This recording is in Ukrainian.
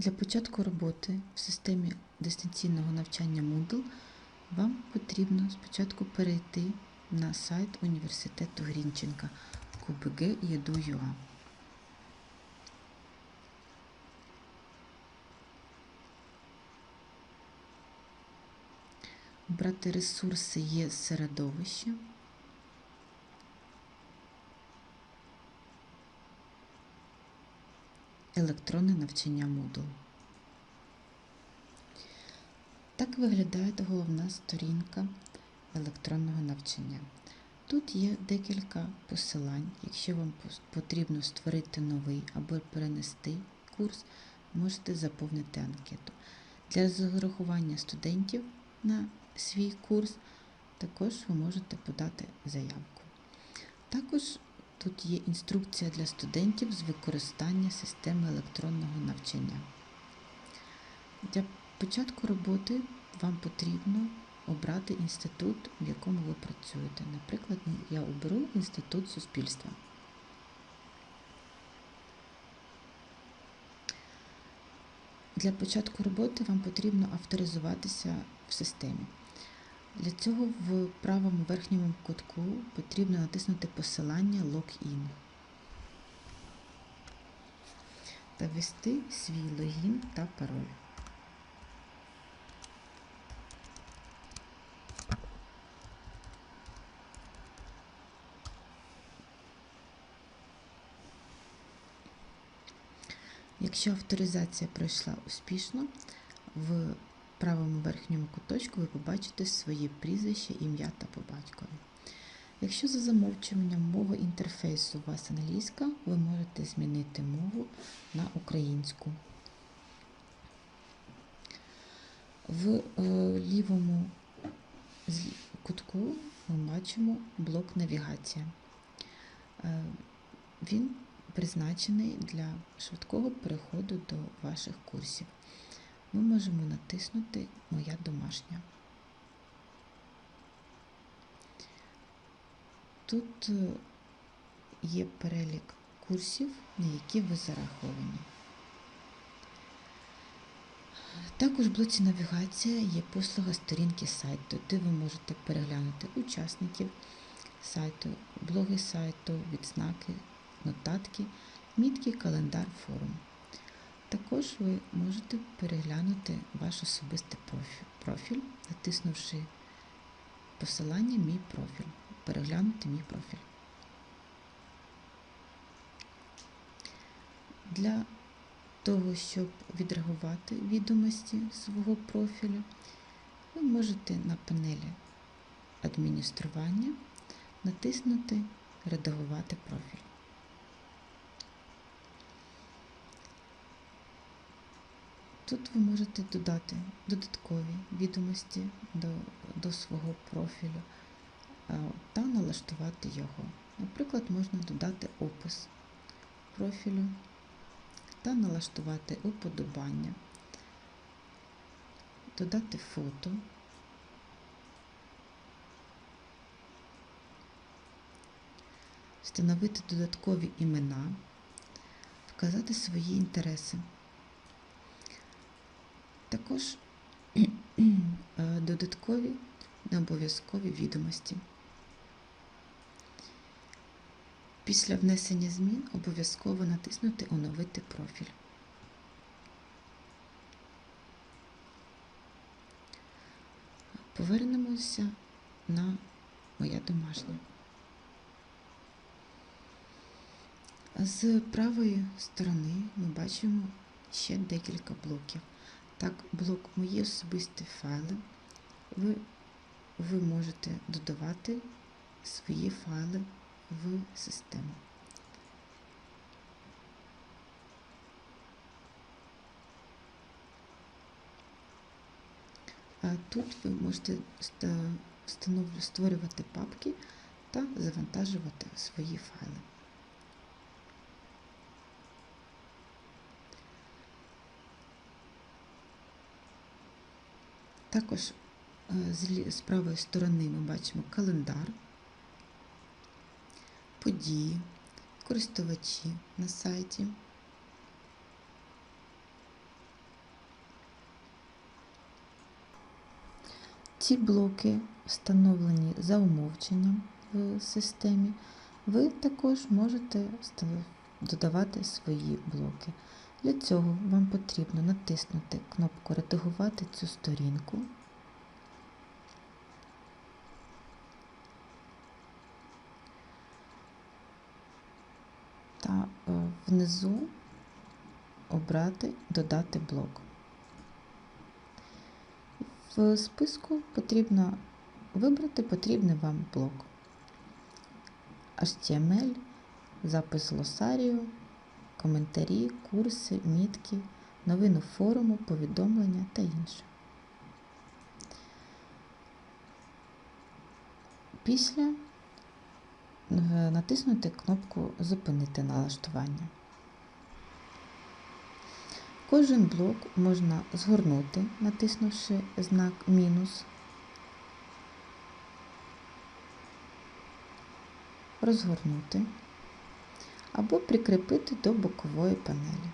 Для початку роботи в системі дистанційного навчання Moodle вам потрібно спочатку перейти на сайт університету Грінченка qbg.edu.ua. Обрати ресурси є середовище. Електронне навчання Moodle. Так виглядає головна сторінка електронного навчання. Тут є декілька посилань. Якщо вам потрібно створити новий або перенести курс, можете заповнити анкету. Для зарахування студентів на свій курс також ви можете подати заявку. Також тут є інструкція для студентів з використання системи електронного навчання. Для початку роботи вам потрібно обрати інститут, в якому ви працюєте. Наприклад, я оберу інститут суспільства. Для початку роботи вам потрібно авторизуватися в системі. Для цього в правому верхньому кутку потрібно натиснути посилання Login та ввести свій логін та пароль. Якщо авторизація пройшла успішно, в правому верхньому куточку ви побачите своє прізвище, ім'я та по батькові. Якщо за замовчуванням мова інтерфейсу у вас англійська, ви можете змінити мову на українську. В е, лівому кутку ми бачимо блок навігація. Е, він призначений для швидкого переходу до ваших курсів. Ми можемо натиснути Моя домашня. Тут е, є перелік курсів, на які ви зараховані. Також в блоці навігація є послуга сторінки сайту, де ви можете переглянути учасників сайту, блоги сайту, відзнаки, нотатки, мітки, календар, форум. Також ви можете переглянути ваш особистий профіль, натиснувши посилання Мій профіль. Переглянути мій профіль. Для того, щоб відреагувати відомості свого профілю, ви можете на панелі адміністрування натиснути Редагувати профіль. Тут ви можете додати додаткові відомості до, до свого профілю та налаштувати його. Наприклад, можна додати опис профілю та налаштувати уподобання, додати фото, встановити додаткові імена, вказати свої інтереси. Також е, додаткові необов'язкові відомості. Після внесення змін обов'язково натиснути Оновити профіль. Повернемося на моя домашня. З правої сторони ми бачимо ще декілька блоків. Так, блок Мої особисті файли. Ви, ви можете додавати свої файли в систему. Тут ви можете створювати папки та завантажувати свої файли. Також е, з правої сторони ми бачимо календар, події, користувачі на сайті. Ці блоки встановлені за умовченням в системі. Ви також можете додавати свої блоки. Для цього вам потрібно натиснути кнопку Редагувати цю сторінку. Та е, внизу обрати Додати блок. В списку потрібно вибрати потрібний вам блок. HTML, запис глосарію, коментарі, курси, мітки, новину форуму, повідомлення та інше. Після е, натиснути кнопку Зупинити налаштування. Кожен блок можна згорнути, натиснувши знак мінус, розгорнути або прикріпити до бокової панелі.